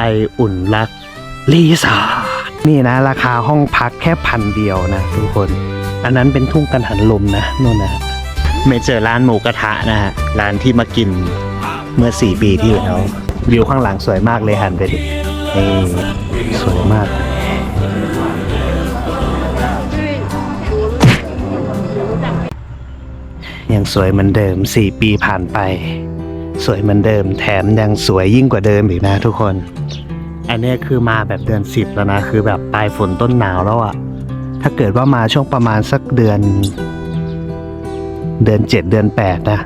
ไออุ่นรักรีสอร์ทนี่นะ ราคาห้องพักแค่พันเดียวนะทุกคน อันนั้นเป็นทุ่งกันหันลมนะนู่นนะไม่เจอร้านหมูกระทะนะฮะร้านที่มากินเมื่อ 4 ปีที่แล้ววิวข้างหลังสวยมากเลยหันไปดินี่สวยมากยังสวยเหมือนเดิม 4 ปีผ่านไป สวยเหมือนเดิมแถมยังสวยยิ่งกว่าเดิมอีกนะทุกคน อันนี้คือมาแบบเดือนสิบแล้วนะ คือแบบปลายฝนต้นหนาวแล้วอะถ้าเกิดว่ามาช่วงประมาณสักเดือน เดือนเจ็ดเดือนแปดนะ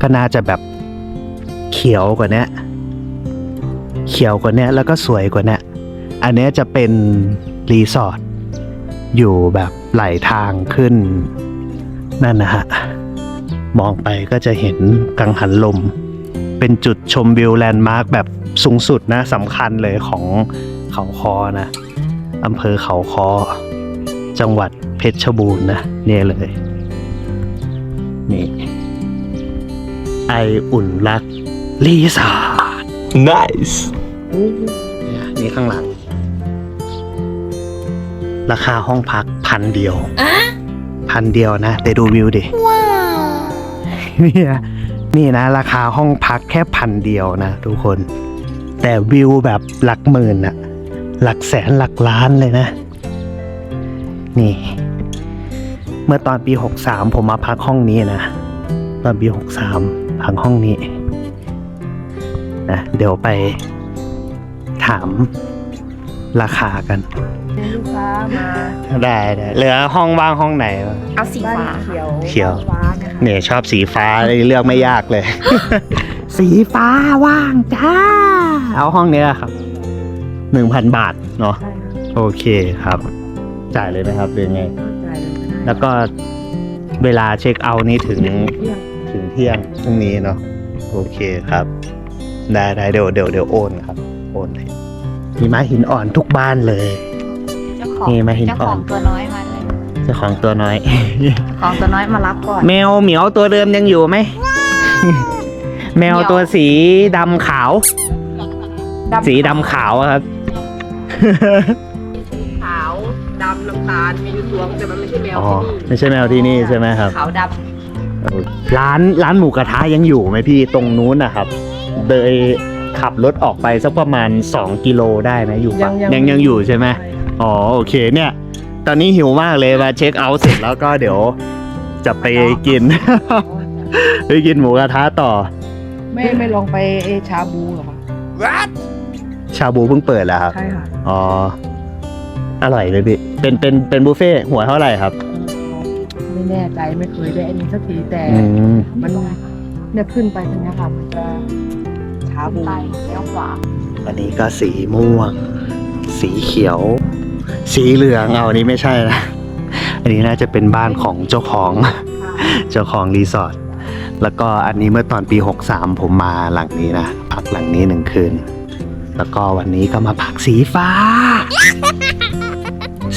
ก็น่าจะแบบเขียวกว่านี้เขียวกว่านี้แล้วก็สวยกว่านี้อันนี้จะเป็นรีสอร์ทอยู่แบบไหลทางขึ้น นั่นนะฮะ มองไปก็จะเห็นกังหันลม เป็นจุดชมวิวแลนด์มาร์คแบบ สูงสุดนะสำคัญเลยของเขาคอนะอำเภอเขาคอ จังหวัดเพชรบูรณ์นะเนี่ยเลยนี่ไออุ่นรักรีสอร์ท Nice. เนี่ยนี่ข้างหลัง ราคาห้องพักพันเดียวพันเดียวนะ แต่ดูวิวดิเนี่ยนี่นะ ราคาห้องพักแค่พันเดียวนะทุกคน แต่วิวแบบหลักหมื่นอะหลักแสนหลักล้านเลยนะ นี่ เมื่อตอนปี 63 ผมมาพักห้องนี้นะ ตอนปี 63พักห้องนี้นะเดี๋ยวไปถามราคากันลูกค้ามาได้ได้เหลือห้องว่างห้องไหนวะ เอาสีฟ้าเขียวเขียว ฟ้านะคะเนี่ยชอบสีฟ้าเลยเลือกไม่ยากเลย สีฟ้าว่างจ้า เอาห้องนี้ครับหนึ่งพันบาทเนาะใช่ค่ะโอเคครับ จ่ายเลยนะครับเป็นไงเข้าใจเลยก็ได้แล้วก็เวลาเช็คเอาท์นี้ถึงเที่ยงถึงเที่ยงพรุ่งนี้เนาะโอเคครับ ได้ได้เดี๋ยวเดี๋ยวเดี๋ยวโอนครับ โอนเลยมีไม้หินอ่อนทุกบ้านเลย เจ้าของนี่มาหินเจ้าอ่ขออน งตัวน้อยมาเลยเจ้าของตัวน้อยของตัวน้อยมารับก่อน แมวเหมียวตัวเดิมยังอยู่ไหม แมวตัวสีดำขาว สีดำขาวอะครับ ขาวดำน้ำตาลมีอยู่ตัวแต่มันไม่ใช่แมวอ๋อ ที่นี่ไม่ใช่แมวที่นี่ใช่ไหมครับ ขาวดร้านร้านหมูกระทะยังอยู่ไหมพี่ตรงนู้นนะครับเดยขับรถออกไปสักประมาณ 2 กิโลได้ไหมอยู่ปะยังยังอยู่ใช่ไหมอ๋อโอเคเนี่ย ตอนนี้หิวมากเลยมาเช็คเอาท์เสร็จแล้วก็เดี๋ยวจะไปกิน ไปกินหมูกระทะต่อไม่ไม่ลองไปเอชาบูเหรอคะ ชาบูเพิ่งเปิดแล้วครับ ใช่ค่ะอ๋อ อร่อยเลยพี่ เป็น เป็น เป็นบุฟเฟ่ต์หัวเท่าไหร่ครับ ไม่แน่ใจไม่เคยได้อันนี้สักทีแต่อืม มันเนี่ยขึ้นไปตรงเนี้ยค่ะมันจะชาำบูไปเลี้ยวขวาอันนี้ก็สีม่วง สีเขียว สีเหลืองเอาอันนี้ไม่ใช่นะ อันนี้น่าจะเป็นบ้านของเจ้าของ เจ้าของรีสอร์ท แล้วก็อันนี้เมื่อตอนปี 63 ผมมาหลังนี้นะ พักหลังนี้หนึ่งคืน แล้วก็วันนี้ก็มาพักสีฟ้า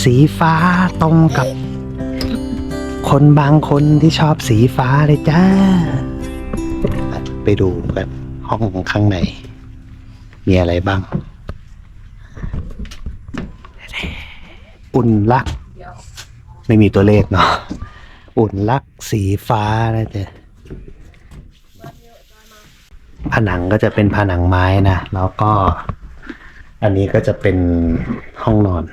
สีฟ้าตรงกับ คนบางคนที่ชอบสีฟ้าเลยจ้า ไปดูกันห้องข้างใน มีอะไรบ้าง อุ่นรัก ไม่มีตัวเลขเนาะ อุ่นรักสีฟ้านะจ๊ะ ผนังก็จะเป็นผนังไม้นะ แล้วก็ อันนี้ก็จะเป็นห้องนอน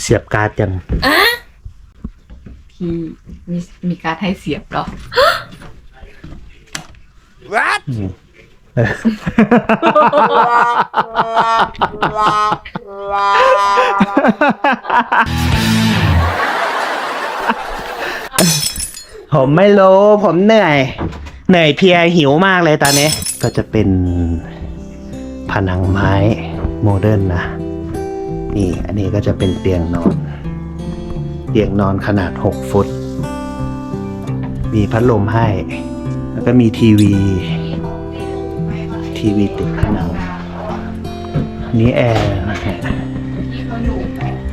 เสียบการ์ดยังพี่มีมีการดให้เสียบเหรอ ผมไม่รู้ ผมเหนื่อย เหนื่อยเพียหิวมากเลยตอนนี้ ก็จะเป็นผนังไม้โมเดิร์นนะ นี่อันนี้ก็จะเป็นเตียงนอน เตียงนอนขนาด 6 ฟุต มีพัดลมให้ แล้วก็มีทีวี ทีวีติดผนังนี่แอร์นะฮะ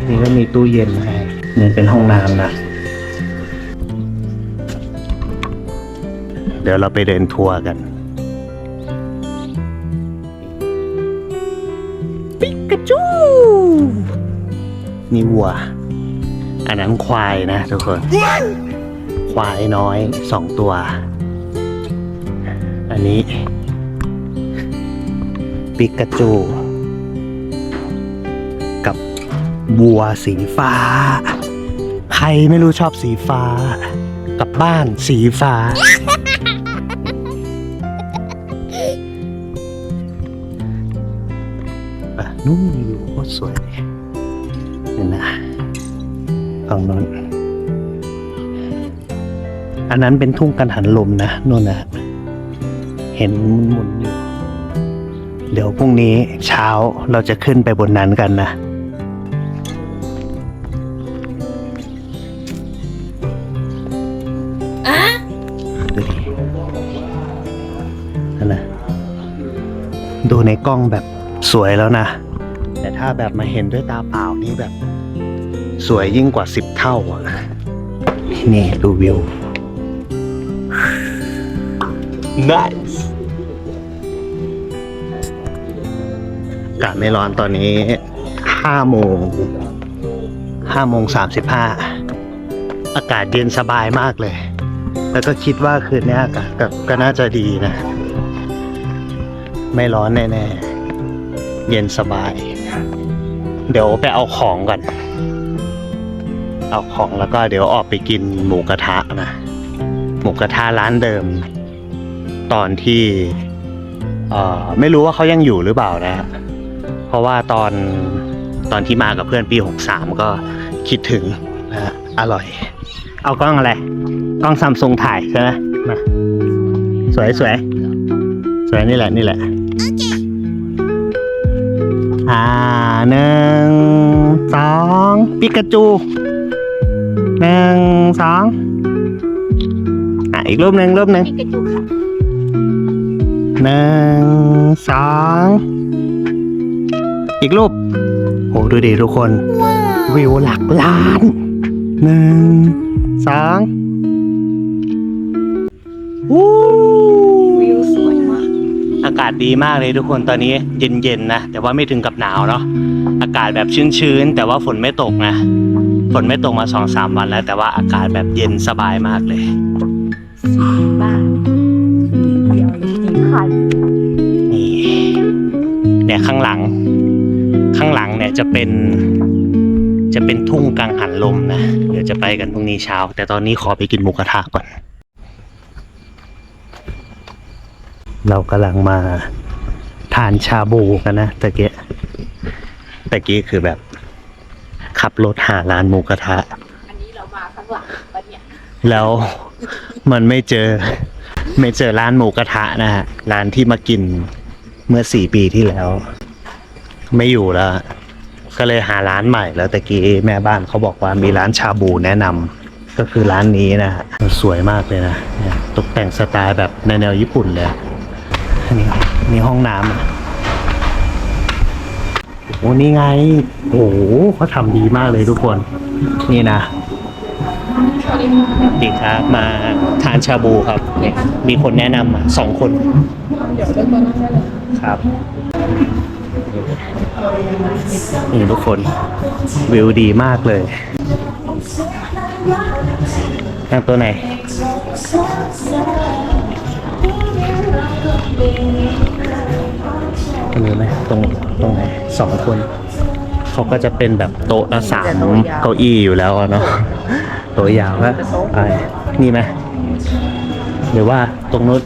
นี่ก็มีตู้เย็นให้นี่เป็นห้องน้ำนะ ดี๋ยวเราไปเดินทัวร์กันปิกาจูนี่วัว อันนั้นควายนะทุกคน ควายน้อยสองตัว อันนี้ปิกาจูกับวัวสีฟ้า ใครไม่รู้ชอบสีฟ้า กับบ้านสีฟ้า นู่นอยู่โคตรสวยเลยนี่นะฝั่งโน้นอันนั้นเป็นทุ่งกันหันลมนะนู่นนะเห็นหมุนๆอยู่ เดี๋ยวพรุ่งนี้เช้าเราจะขึ้นไปบนนั้นกันนะดูดินั่นนะดูในกล้องแบบสวยแล้วนะแต่ ถ้าแบบมาเห็นด้วยตาเปล่านี่แบบ สวยยิ่งกว่าสิบเท่าอะนี่ดูวิว nice อากาศไม่ร้อนตอนนี้ห้าโมงห้าโมงสามสิบห้าอากาศเย็นสบายมากเลย แล้วก็คิดว่าคืนนี้อากาศก็ก็น่าจะดีนะ ไม่ร้อนแน่ ๆ เย็นสบาย เดี๋ยวไปเอาของก่อน เอาของแล้วก็เดี๋ยวออกไปกินหมูกระทะนะ หมูกระทะร้านเดิม ตอนที่เอ่อไม่รู้ว่าเขายังอยู่หรือเปล่านะ เพราะว่าตอนตอนที่มากับเพื่อนปี63ก็คิดถึงนะฮะอร่อย เอากล้องอะไร กล้องซัมซุงถ่ายใช่ไหมมาสวยสวยสวยนี่แหละนี่แหละ อ่าหนึ่งสองปิกาจูหนึ่งสองอะอีกรูปหนึ่งรูปหนึ่งนี่กระจุกค่ะหนึ่งสองอีกรูปโหดูดิทุกคน วิวหลักล้านหนึ่งสองากาศดีมากเลยทุกคนตอนนี้เย็นๆนะ แต่ว่าไม่ถึงกับหนาวเนาะอากาศแบบชื้นๆ แต่ว่าฝนไม่ตกนะ ฝนไม่ตกมาสองสามวันแล้ว แต่ว่าอากาศแบบเย็นสบายมากเลยบ้างเดียวสีไข่นี่เนี่ยข้างหลัง ข้างหลังเนี่ยจะเป็น จะเป็นทุ่งกังหันลมนะ เดี๋ยวจะไปกันพรุ่งนี้เช้า แต่ตอนนี้ขอไปกินหมูกระทะก่อน เรากำลังมาทานชาบูกันนะตะเกียตะกี้คือแบบ ขับรถหาร้านหมูกระทะ อันนี้เรามาข้างหลังปะเนี่ยแล้วมันไม่เจอ ไม่เจอร้านหมูกระทะนะฮะร้านที่มากินเมื่อสี่ปีที่แล้ว ไม่อยู่แล้ว ก็เลยหาร้านใหม่แล้วตะกี้แม่บ้านเขาบอกว่ามีร้านชาบูแนะนำก็คือร้านนี้นะฮะสวยมากเลยนะเนี่ยตกแต่งสไตล์แบบในแนวญี่ปุ่นเลยอะอั นนี้นี่ห้องน้ำอะโอ้นี่ไง โอ้โหเขาทำดีมากเลยทุกคน นี่นะดีครับมาทานชาบูครับมีคนแนะนำมาสองคนครับนี่ทุกคนวิวดีมากเลยนั่งตัวไหน รู้ไหมตรงตรงไหนสองคน เขาก็จะเป็นแบบโต๊ะละสามเก้าอี้อยู่แล้วอะเนาะโต๊ะยาวก็ไปนี่ไหมหรือว่าตรงนู้น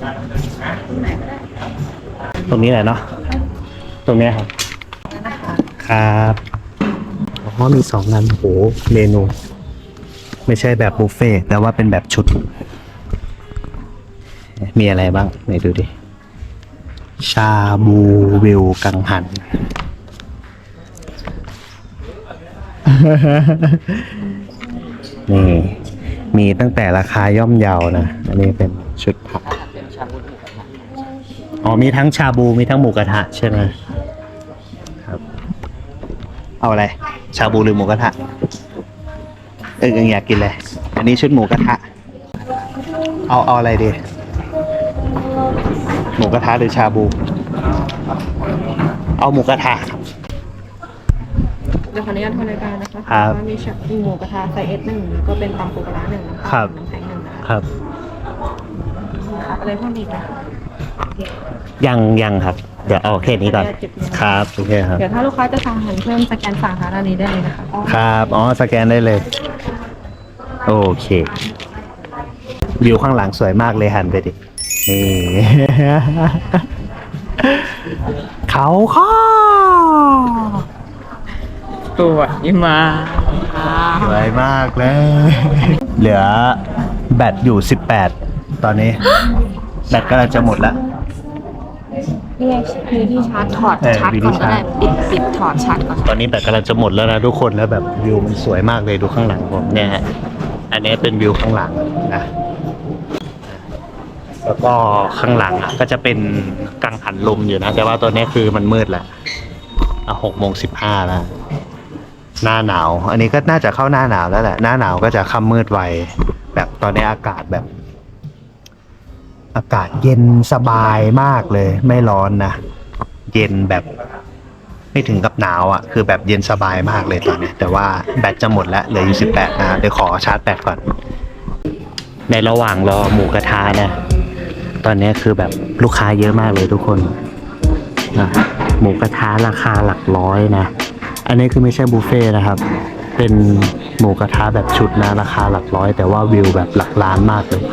ตรงนี้แหละเนาะตรงเนี้ยครับ ครับอ๋อมีสองงานโหเมนู ไม่ใช่แบบบุฟเฟ่ต์แต่ว่าเป็นแบบชุด มีอะไรบ้างไหนดูดิ ชาบูวิวกังหัน นี่ มีตั้งแต่ราคาย่อมเยานะ อันนี้เป็นชุดผักอ๋อมีทั้งชาบูมีทั้งหมูกระทะใช่ไหมครับ เอาอะไร ชาบูหรือหมูกระทะเออเอิงอยากกินเลยอันนี้ชุดหมูกระทะ เอาเอาอะไรดี หมูกระทะหรือชาบู เอาหมูกระทะครับ เดี๋ยวขออนุญาตทำรายการนะคะครับว่ามีชักหมูกระทะไซส์เอสหนึ่งก็เป็นตำปูปลาร้าหนึ่งน้ำครับ น้ำแข็งหนึ่งนะคะครับ ครับอะไรเพิ่มอีกนะคะ ยังยังครับ เดี๋ยวเอาแค่นี้ก่อนครับ โอเคครับ เดี๋ยวถ้าลูกค้าจะสั่งอาหารเพิ่มสแกนสั่งทางด้านนี้ได้เลยนะคะครับ อ๋อ สแกนได้เลย โอเค วิวข้างหลังสวยมากเลยหันไปดิ นี่ เขาข้อสวยมากสวยมากเลย เหลือแบตอยู่ 18 ตอนนี้ แบตกำลังจะหมดแล้วนี่ไงมีที่ชาร์จถอดเออชาร์จมีก่อนที่ก็ชาร์ได้จปิดปิดถอดชาร์จก่อน ตอนนี้แบตกำลังจะหมดแล้วนะทุกคนแล้วแบบวิวมันสวยมากเลยดูข้างหลังผมเนี่ยฮะอันนี้เป็นวิวข้างหลังนะ แล้วก็ข้างหลังอะก็จะเป็นกังหันลมอยู่นะ แต่ว่าตัวนี้คือมันมืดแหละอะหกโมงสิบห้าแล้วหน้าหนาว อันนี้ก็น่าจะเข้าหน้าหนาวแล้วแหละ หน้าหนาวก็จะค่ำมืดไว แบบตอนนี้อากาศแบบ อากาศเย็นสบายมากเลย ไม่ร้อนนะ เย็นแบบ ไม่ถึงกับหนาวอะ คือแบบเย็นสบายมากเลยตอนนี้ แต่ว่าแบตจะหมดแล้วเหลืออยู่สิบแปดนะฮะเดี๋ยวขอชาร์จแบตก่อน ในระหว่างรอหมูกระทะนะ ตอนนี้คือแบบลูกค้าเยอะมากเลยทุกคนนะหมูกระทะราคาหลักร้อยนะ อันนี้คือไม่ใช่บุฟเฟ่ต์นะครับ เป็นหมูกระทะแบบชุดนะราคาหลักร้อย แต่ว่าวิวแบบหลักล้านมากเลย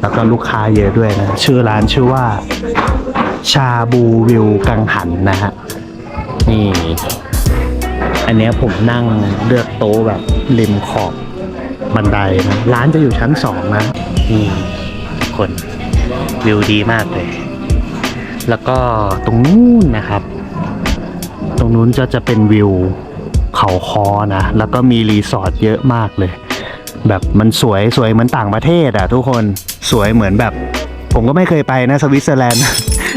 แล้วก็ลูกค้าเยอะด้วยนะ ชื่อร้านชื่อว่า ชาบูวิวกังหันนะฮะ นี่ อันนี้ผมนั่งเลือกโต๊ะแบบริมขอบบันไดนะ ร้านจะอยู่ชั้นสองนะนี่คน วิวดีมากเลย แล้วก็ตรงนู้นนะครับ ตรงนู้นจะจะเป็นวิวเขาคอนะ แล้วก็มีรีสอร์ทเยอะมากเลย แบบมันสวยสวยเหมือนต่างประเทศอะทุกคนสวยเหมือนแบบ ผมก็ไม่เคยไปนะสวิตเซอร์แลนด์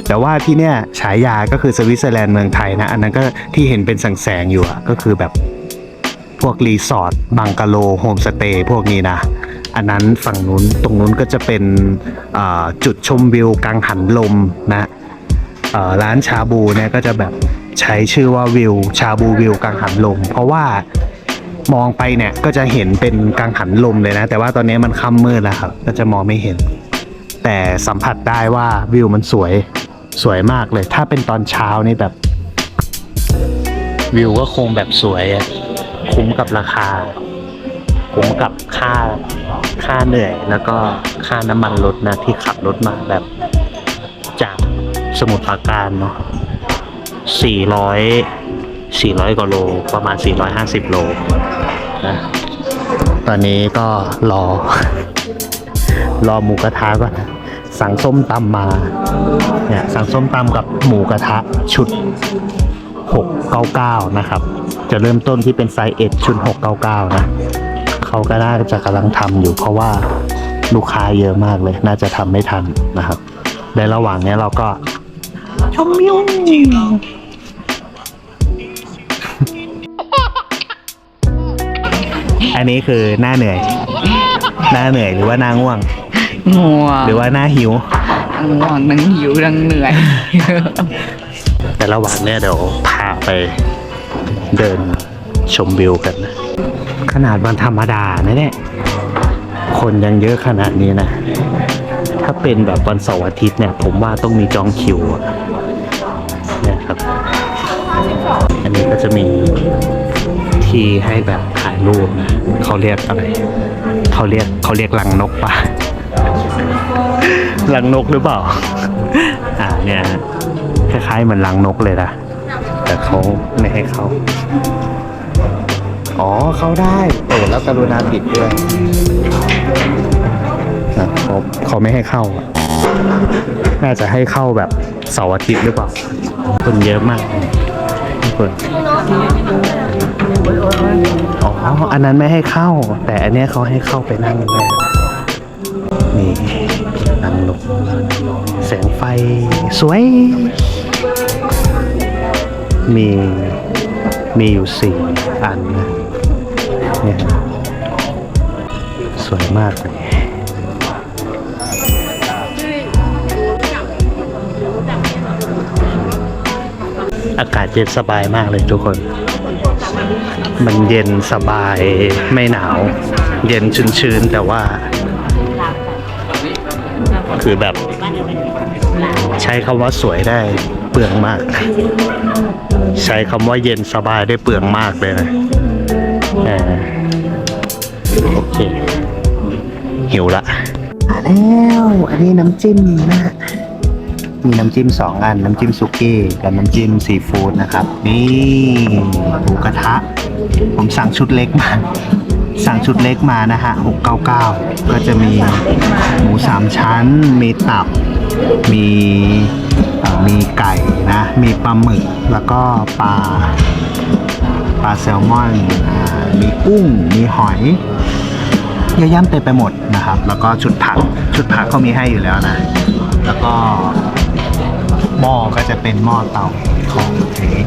แต่ว่าที่เนี่ยฉายาก็คือสวิตเซอร์แลนด์เมืองไทยนะ อันนั้นก็ที่เห็นเป็นแสงอยู่อะก็คือแบบพวกรีสอร์ทบังกะโลโฮมสเตย์พวกนี้นะ อันนั้นฝั่งนู้นตรงนู้นก็จะเป็นจุดชมวิวกังหันลมนะร้านชาบูเนี่ยก็จะแบบใช้ชื่อว่าวิวชาบูวิวกังหันลม เพราะว่ามองไปเนี่ยก็จะเห็นเป็นกังหันลมเลยนะ แต่ว่าตอนนี้มันค่ำมืดแล้วครับ ก็จะมองไม่เห็น แต่สัมผัสได้ว่าวิวมันสวยสวยมากเลย ถ้าเป็นตอนเช้านี่แบบ วิวก็คงแบบสวยคุ้มกับราคา คุ้มกับค่าค่าเหนื่อย แล้วก็ค่าน้ำมันรถนะที่ขับรถมาแบบจากสมุทรปราการเนาะสี่ร้อยสี่ร้อยกว่าโลประมาณสี่ร้อยห้าสิบโลนะตอนนี้ก็รอ รอหมูกระทะก่อนสั่งส้มตำมาเนี่ยสั่งส้มตำกับหมูกระทะชุด 699 นะครับ จะเริ่มต้นที่เป็นไซส์เอ็ดชุด 699 นะ เขาก็น่าจะกำลังทำอยู่ เพราะว่าลูกค้าเยอะมากเลย น่าจะทำไม่ทันนะครับ ในระหว่างนี้เราก็ชมวิวอันนี้คือหน้าเหนื่อย หน้าเหนื่อยหรือว่าหน้าง่วง ง่วงหรือว่าหน้าหิวง่วงนั่งหิวนั่งเหนื่อย แต่ระหว่างเนี้ยเดี๋ยวพาไปเดินชมวิวกันนะ ขนาดวันธรรมดานะเนี่ย คนยังเยอะขนาดนี้นะ ถ้าเป็นแบบวันเสาร์อาทิตย์เนี่ย ผมว่าต้องมีจองคิวอะเนี่ยครับ อันนี้ก็จะมีที่ให้แบบถ่ายรูปนะเขาเรียกอะไร เขาเรียกเขาเรียกลังนกปะลังนกหรือเปล่า อ่าเนี่ยคล้ายๆเหมือนลังนกเลยนะ แต่เขาไม่ให้เข้า อ๋อ เข้าได้โอ้แล้วกรุณาปิดด้วยนะเขาเขาไม่ให้เข้าอะน่าจะให้เข้าแบบเสาร์อาทิตย์หรือเปล่า คนเยอะมากทุกคนอ๋อ อันนั้นไม่ให้เข้า แต่อันเนี้ยเขาให้เข้าไปนั่งได้นี่นั่งลงแสงไฟสวย มีมีอยู่สี่อันนะ เนี่ยสวยมากเลยอากาศเย็นสบายมากเลยทุกคน มันเย็นสบายไม่หนาว เย็นชื้นๆ แต่ว่า คือแบบ ใช้คำว่าสวยได้เปลืองมาก ใช้คำว่าเย็นสบายได้เปลืองมากเลยนะ โอเคหิวละมาแล้วอันนี้น้ำจิ้มนะฮะมีน้ำจิ้มสองอัน น้ำจิ้มสุกี้กับน้ำจิ้มซีฟู้ดนะครับ นี่หมูกระทะ ผมสั่งชุดเล็กมา สั่งชุดเล็กมานะฮะ699 ก็จะมีหมูสามชั้น มีตับ มีเอ่อมีไก่นะ มีปลาหมึก แล้วก็ปลา ปลาแซลมอนมีกุ้ง มีหอยเยอะแย่ำเต็มไปหมดนะครับ แล้วก็ชุดผักชุดผักเขามีให้อยู่แล้วนะ แล้วก็หม้อก็จะเป็นหม้อเตาของนี้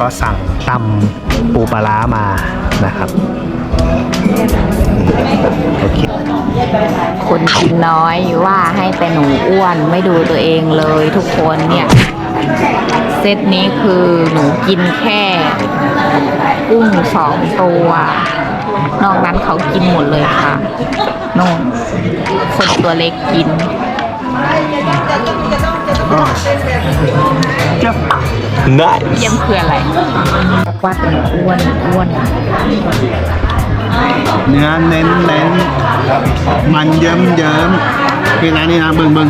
ก็สั่งตำปูปลามานะครับโอเคคนกินน้อยว่าให้แต่หนูอ้วนไม่ดูตัวเองเลยทุกคนเนี่ย เซตนี้คือหนูกินแค่ กุ้งสองตัว นอกนั้นเขากินหมดเลยค่ะโน่นคนตัวเล็กกินเยี่ยมคืออะไรว่าแต่หนูอ้วนอ้วนเนื้อเน้นเน้นมันเยิ้มเยิ้มนี่นะนี่นะเบิ้งเบิ้ง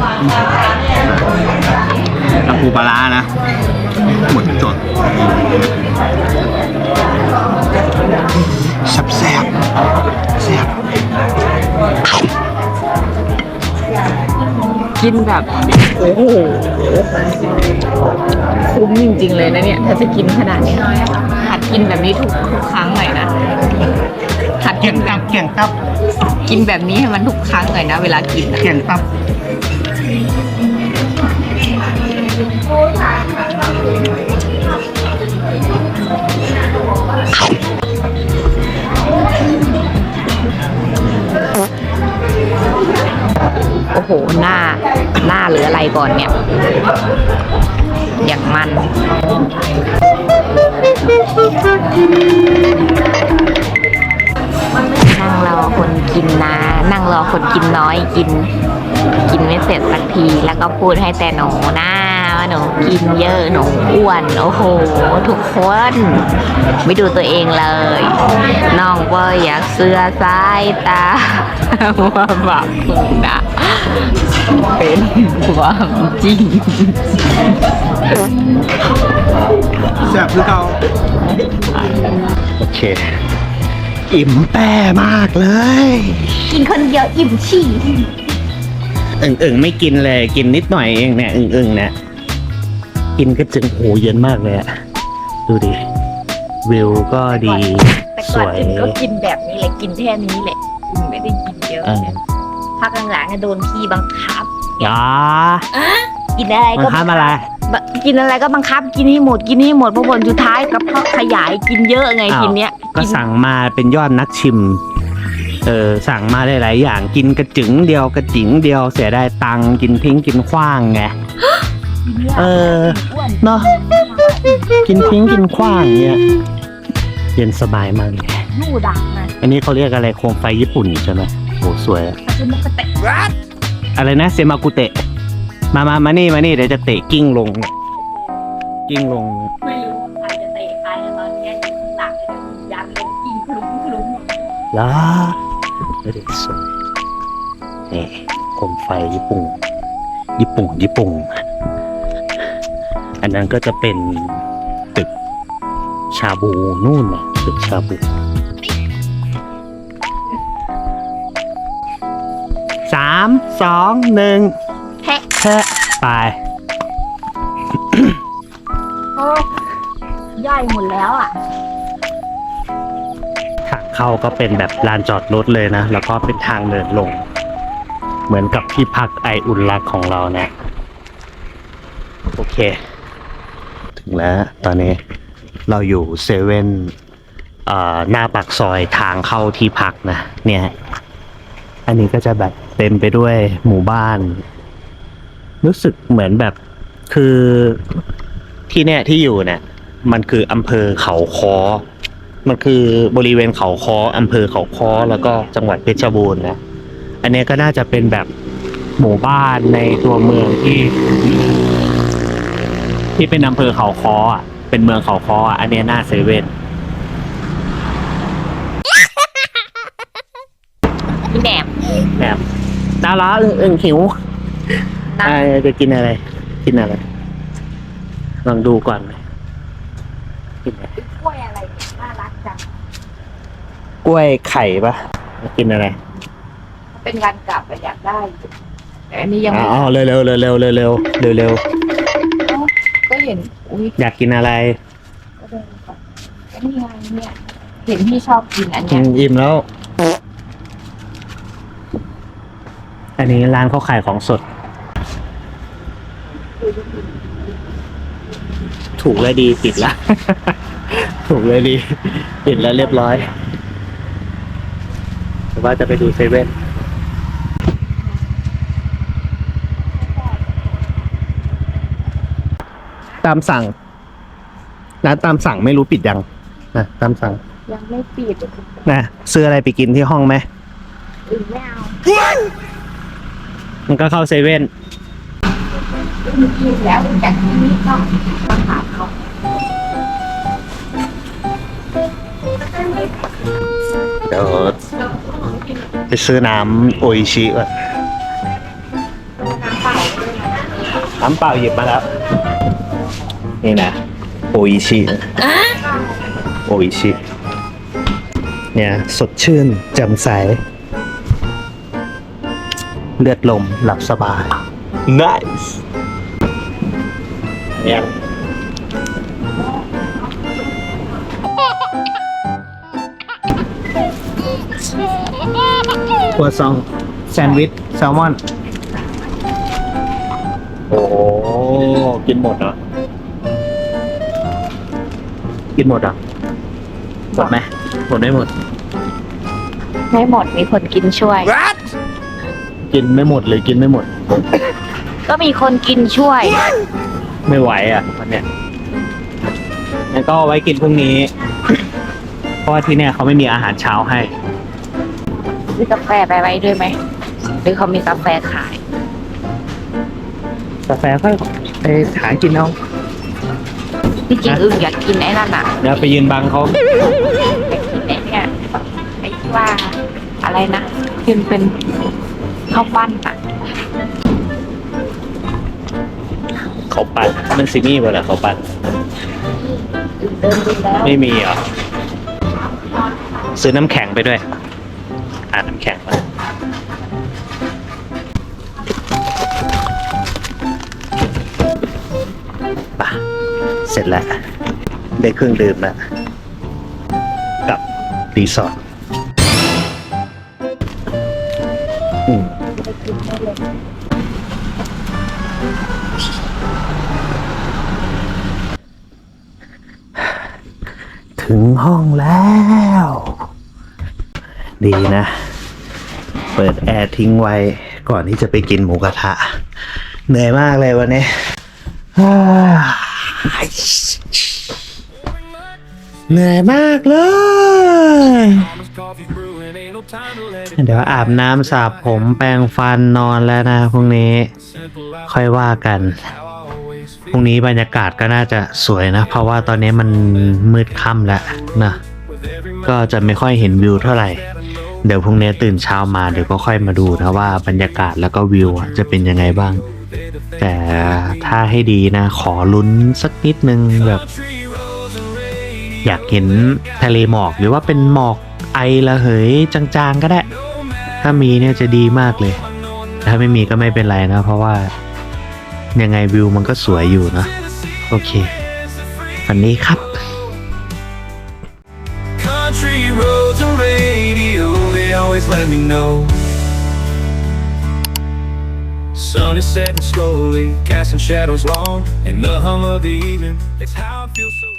น้ำปูปลาร้านะหมดจด แซ่บแซ่บแซ่บกินแบบ โอ้โหคุ้มจริงๆเลยนะเนี่ย ถ้าจะกินขนาดเนี้ยหัดกินแบบนี้ทุกทุกครั้งหน่อยนะหัดกิเกี่ยนงแบตับบเกี่ยงตับกินแบบนี้ให้มันทุกครั้งหน่อยนะ เวลากินอะเกี่ยงตับ โอ้โห หน้า หน้าหรืออะไรก่อนเนี่ย อย่างมัน นั่งรอคนกินนะ นั่งรอคนกินน้อยกิน กินไม่เสร็จสักที แล้วก็พูดให้แต่หนูนะว่า หนูกินเยอะหนูอ้วนโอ้โห ทุกคน ไม่ดูตัวเองเลยน้องว่าอยากเสื้อสายตาว่าแบบมึงนะเป็นความจริงแซ่บคือเขาโอเค อิ่มแป้มากเลย กินคนเดียวอิ่มฉี่อึ่งอึ่งไม่กินเลยกินนิดหน่อยเองเนี่ยอึ่งอึ่งเนี่ย กินก็จึงโหเย็นมากเลยอะดูดิ วิวก็ดี แต่สก่อนวย อื่นก็กินแบบนี้แหละกินแค่นี้แหละอืมไม่ได้กินเยอะเออ พักหลังๆอะโดนพี่บังคับยากินอะไรมันก็ทำอะไร บะกินอะไรก็บังคับ กินให้หมดกินให้หมดเพราะผลสุดท้ายกับเพาะขยายกินเยอะไงอ้าวกินเนี้ยก็กินสั่งมาเป็นยอดนักชิม เออสั่งมาหลายๆอย่างกินกระจึงเดียวกระจิ๋งเดียวเสียได้ตังค์กินทิ้งกินขว้างไง เออเนาะกินทิ้งกินขว้างเนี่ยเย็นสบายมากเลยนู่ดังนะอันนี้เขาเรียกอะไรโคมไฟญี่ปุ่นใช่ไหมโหสวยอะคือมันก็เตะอะไรนะเซมากุเตะ มามามานี่มานี่เดี๋ยวจะเตะกิ้งลงเนี่ยกิ้งลง ไม่รู้ใครจะเตะใครอะตอนเนี้ยอยู่ข้างหลังเลยยันลงกินคลุ้มคลุ้มล้าไม่ได้สวยนี่โคมไฟญี่ปุ่น ญี่ปุ่นญี่ปุ่น อันนั้นก็จะเป็นตึกชาบูนู่นนะตึกชาบูสามสองหนึ่งแฮะแค่ไปโอ้ย่อยหมดแล้วอะทางเข้าก็เป็นแบบลานจอดรถเลยนะ แล้วก็เป็นทางเดินลง เหมือนกับที่พักไออุ่นรักของเราเนะ โอเค ถึงแล้วตอนนี้เราอยู่เซเว่นหน้าปากซอยทางเข้าที่พักนะเนี่ย อันนี้ก็จะแบบเต็มไปด้วยหมู่บ้าน รู้สึกเหมือนแบบคือที่เนี่ยที่อยู่เนี่ย มันคืออำเภอเขาคอมันคือบริเวณเขาคออำเภอเขาคอแล้วก็จังหวัดเพชรบูรณ์นะอันเนี้ยก็น่าจะเป็นแบบหมู่บ้านในตัวเมืองที่ ที่เป็นอำเภอเขาคออะ เป็นเมืองเขาคออะ อันเนี้ยหน้าเซเว่นแหนแบบดาราอึ่อึ่งหิวอจะกินอะไร กินอะไร ลองดูก่อน กินอะไรกล้วยอะไรน่ารักจังกล้วยไข่ปะกินอะไร เป็นการกลับอะอยากได้ แต่อันนี้ยังอ๋อเร็วเร็วเร็วเร็วเร็วเร็ว เห็นอุ้ยอยากกินอะไรก็เดินก่อนก็นี่ไงเนี่ยเห็นพี่ชอบกินอันอืเนี้ยมอิ่มแล้ว อันนี้ร้านเขาขายของสด ถูกเลยดีปิดละ ถูกเลยดีปิดแล้วเรียบร้อยแต่ว่าจะไปดูเซเว่น ตามสั่งร้านตามสั่งไม่รู้ปิดยังนะตามสั่งยังไม่ปิดนะซื้ออะไรไปกินที่ห้องไหมอื่นไม่เอามันก็เข้าเซเว่นกินแล้วจากที่นี่ก็มาถามเขาเดี๋ยวไปซื้อน้ำโออิชิก่อนน้ำเปล่าหยิบมาแล้ว นี่นะ โออิชิโออิชิ เนี่ย สดชื่นแจ่มใส เลือดลมหลับสบาย nice เนี่ยครัวซองแซนด์วิชแซลมอน โอ้โหกินหมดเหรอ กินหมดเหรอหมดไหมหมดไม่หมด ไม่หมดมีคนกินช่วย กินไม่หมดเลยกินไม่หมด ก็มีคนกินช่วย ไม่ไหวอะวันเนี้ยงั้นก็เอาไว้กินพรุ่งนี้ เพราะว่าที่เนี่ยเขาไม่มีอาหารเช้าให้ ซื้อกาแฟไปไว้ด้วยไหมหรือเขามีกาแฟขาย กาแฟก็ไปหากินเอา ที่จริงอึ่งอยากกินไอ้นั่นอะเดี๋ยวไปยืนบังเขาอยากกินไอ้เนี่ยไอ้ที่ว่าอะไรนะที่มันเป็นข้าวปั้นอะเขาปั่นมันซิมี่เปล่าเขาปั่นอึ่งเดินดูแล้วไม่มีเหรอซื้อน้ำแข็งไปด้วยอ่าน้ำแข็ง แล้ว ได้เครื่องดื่มแล้ว กับรีสอร์ทอืมถึงห้องแล้ว ดีนะ เปิดแอร์ทิ้งไว้ก่อนที่จะไปกินหมูกระทะ เหนื่อยมากเลยวันนี้ เหนื่อยมากเลย เดี๋ยวอาบน้ำสระผมแปรงฟันนอนแล้วนะพรุ่งนี้ ค่อยว่ากัน พรุ่งนี้บรรยากาศก็น่าจะสวยนะ เพราะว่าตอนนี้มันมืดค่ำแล้วนะ ก็จะไม่ค่อยเห็นวิวเท่าไหร่ เดี๋ยวพรุ่งนี้ตื่นเช้ามาเดี๋ยวก็ค่อยมาดูนะว่าบรรยากาศแล้วก็วิวจะเป็นยังไงบ้าง แต่ถ้าให้ดีนะ ขอลุ้นสักนิดนึงแบบ อยากเห็นทะเลหมอกหรือว่าเป็นหมอกไอระเหยจางๆก็ได้ ถ้ามีเนี่ยจะดีมากเลย ถ้าไม่มีก็ไม่เป็นไรนะ เพราะว่ายังไงวิวมันก็สวยอยู่นะ โอเค วันนี้ครับ Country roads and radio, they always let me know. Sun is setting slowly, casting shadows long, and the hum of the evening. It's how I feel so.